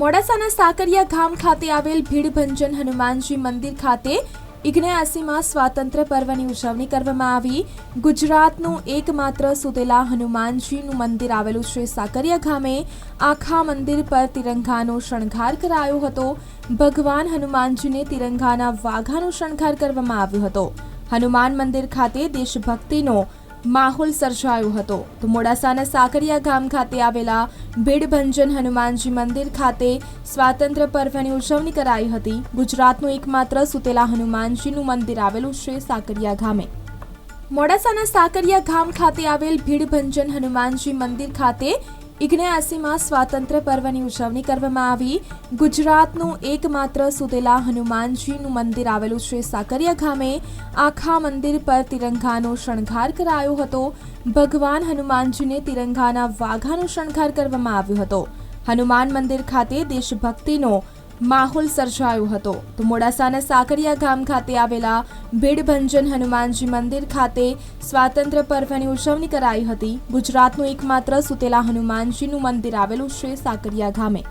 મોડાસાના સાકરિયા ગામ ખાતે આવેલ ભીડભંજન હનુમાનજી મંદિર ખાતે ઇગ્નેયાસીમાં સ્વાતંત્ર્ય પર્વની ઉજવણી કરવામાં આવી. ગુજરાતનું એકમાત્ર સુતેલા હનુમાનજીનું મંદિર આવેલું છે સાકરિયા ગામે. આખા મંદિર પર તિરંગાનો શણગાર કરાયો હતો. ભગવાન હનુમાનજીને તિરંગાના વાઘાનો શણગાર કરવામાં આવ્યો હતો. હનુમાન મંદિર ખાતે દેશભક્તિનો માહોલ સર્જાયો હતો. તો મોડાસાના સાકરિયા ગામ ખાતે આવેલા ભીડભંજન હનુમાનજી મંદિર ખાતે સ્વાતંત્ર્ય પર્વની ઉજવણી કરાઈ હતી. ગુજરાતનું એકમાત્ર સુતેલા હનુમાનજીનું મંદિર આવેલું છે સાકરિયા ગામે. મોડાસાના સાકરિયા ગામ ખાતે આવેલ ભીડભંજન હનુમાનજી મંદિર ખાતે ઇગ્નેયાસીમાં સ્વાતંત્ર્ય પર્વની ઉજવણી કરવામાં આવી. ગુજરાતનું એકમાત્ર સુતેલા હનુમાનજીનું મંદિર આવેલું છે સાકરિયા ગામે. આખા મંદિર પર તિરંગાનો શણગાર કરાયો હતો. ભગવાન હનુમાનજીને તિરંગાના વાઘાનો શણગાર કરવામાં આવ્યો હતો. હનુમાન મંદિર ખાતે દેશભક્તિનો માહોલ સર્જાયો હતો. તો મોડાસાના સાકરિયા ગામ ખાતે આવેલા ભીડભંજન હનુમાનજી મંદિર ખાતે સ્વાતંત્ર્ય પર્વની ઉજવણી કરાઈ હતી. ગુજરાતનું એકમાત્ર સુતેલા હનુમાનજીનું મંદિર આવેલું છે સાકરિયા ગામે.